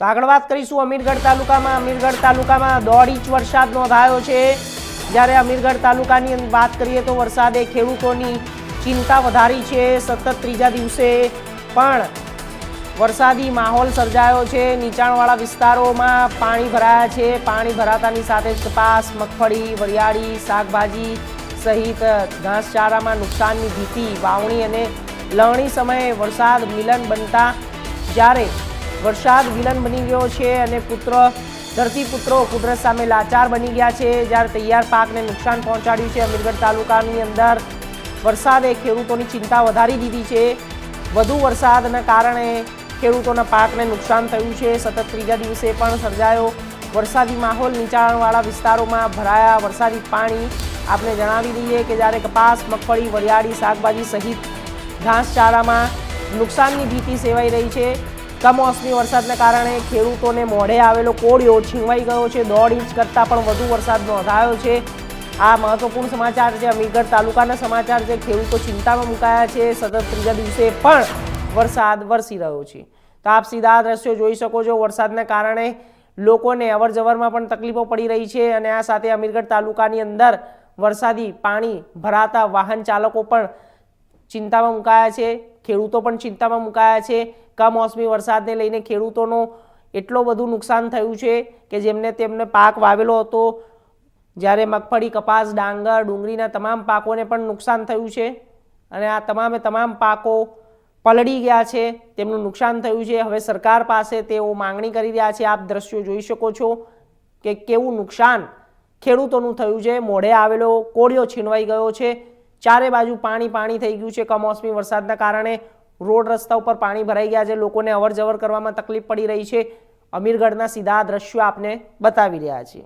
તો આગળ વાત કરીશું અમીરગઢ તાલુકામાં. અમીરગઢ તાલુકામાં દોઢ ઇંચ વરસાદ નોંધાયો છે. જ્યારે અમીરગઢ તાલુકાની વાત કરીએ તો વરસાદે ખેડૂતોની ચિંતા વધારી છે સતત ત્રીજા દિવસે. પણ વરસાદી માહોલ સર્જાયો છે. નીચાણવાળા વિસ્તારોમાં પાણી ભરાયા છે. પાણી ભરાતાની સાથે જ કપાસ, મગફળી, વરિયાળી, શાકભાજી સહિત ઘાસચારામાં નુકસાનની ભીતિ, વાવણી અને લણણી સમયે વરસાદ મિલન બનતા જ્યારે વરસાદ વિલન બની ગયો છે અને પુત્ર ધરતીપુત્રો કુદરત સામે લાચાર બની ગયા છે. જ્યારે તૈયાર પાકને નુકસાન પહોંચાડ્યું છે, અમીરગઢ તાલુકાની અંદર વરસાદે ખેડૂતોની ચિંતા વધારી દીધી છે. વધુ વરસાદના કારણે ખેડૂતોના પાકને નુકસાન થયું છે. સતત ત્રીજા દિવસે પણ સર્જાયો વરસાદી માહોલ. નીચાણવાળા વિસ્તારોમાં ભરાયા વરસાદી પાણી. આપણે જણાવી દઈએ કે જ્યારે કપાસ, મગફળી, વરિયાળી, શાકભાજી સહિત ઘાસચારામાં નુકસાનની ભીતિ સેવાઈ રહી છે કમોસમી વરસાદના કારણે ખેડૂતોને મોઢે આવેલો કોળિયો છીનવાઈ ગયો છે. દોઢ ઇંચ કરતાં પણ વધુ વરસાદ નોંધાયો છે. આ મહત્વપૂર્ણ સમાચાર છે. અમીરગઢ તાલુકાના સમાચાર છે. ખેડૂતો ચિંતામાં મુકાયા છે. સતત ત્રીજા દિવસે પણ વરસાદ વરસી રહ્યો છે. તો આપ સીધા દ્રશ્યો જોઈ શકો છો. વરસાદને કારણે લોકોને અવર જવરમાં પણ તકલીફો પડી રહી છે અને આ સાથે અમીરગઢ તાલુકાની અંદર વરસાદી પાણી ભરાતા વાહન ચાલકો પણ ચિંતામાં મુકાયા છે. ખેડૂતો પણ ચિંતામાં મુકાયા છે. કમોસમી વરસાદને લઈને ખેડૂતોનો એટલો બધું નુકસાન થયું છે કે જેમને તેમને પાક વાવેલો હતો, જ્યારે મગફળી, કપાસ, ડાંગર, ડુંગળીના તમામ પાકોને પણ નુકસાન થયું છે. અને આ તમામે તમામ પાકો પલળી ગયા છે, તેમનું નુકસાન થયું છે. હવે સરકાર પાસે તેઓ માંગણી કરી રહ્યા છે. આપ દ્રશ્યો જોઈ શકો છો કે કેવું નુકસાન ખેડૂતોનું થયું છે. મોઢે આવેલો, કોળિયો છીનવાઈ ગયો છે. ચારે બાજુ પાણી પાણી થઈ ગયું છે કમોસમી વરસાદના કારણે. રોડ રસ્તા ઉપર પાણી ભરાઈ ગયા છે. લોકોને અવર જવર કરવામાં તકલીફ પડી રહી છે. અમીરગઢના સીધા દ્રશ્યો આપને બતાવી રહ્યા છીએ.